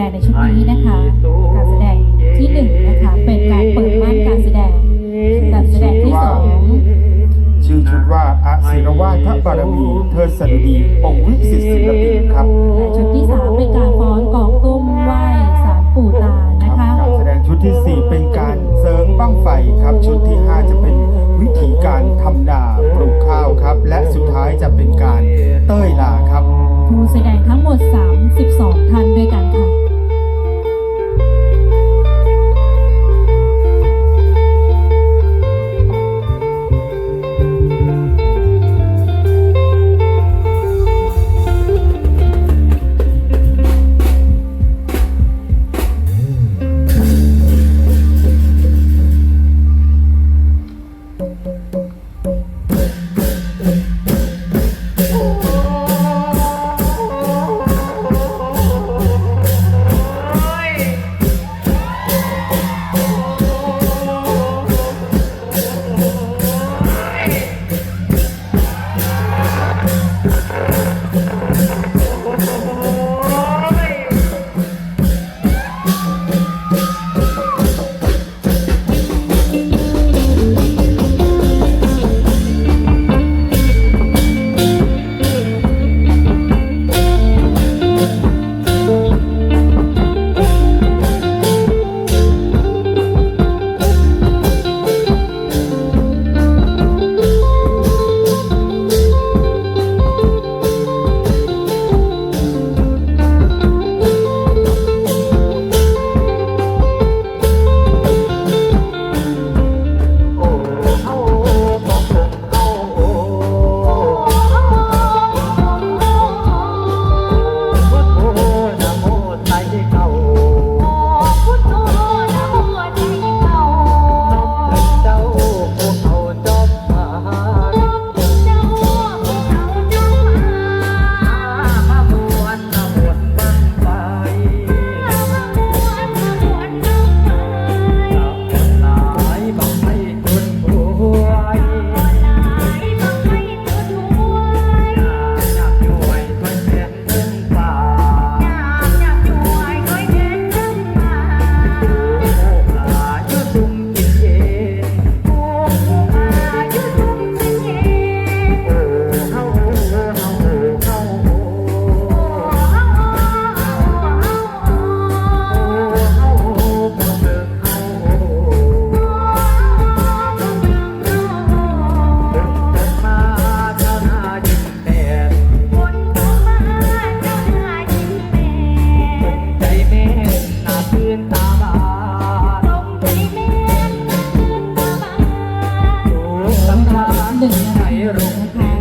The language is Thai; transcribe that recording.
ดงในชุดนี้นะคะ การแสดงที่หนึ่งนะคะ เป็นการเปิดม่านการแสดง การแสดงที่สองชื่อชุดว่าอาศิรวาทพระบารมีเธอสันดีองค์วิสิตศิลปินครับและชุดที่สามเป็นการฟ้อนกองตุ้มไหว้สารปู่ตานะครัคะบการแสดงชุดที่4เป็นการเสริงบั้งไฟครับ ชุดที่5จะเป็นวิธีการทำนาปลูกข้าวครับ และสุดท้ายจะเป็นการเต้ยลาครับผู้แสดงทั้งหมด 32ท่านด้วยกันค่ะ หนึ่งนาทีนะคะ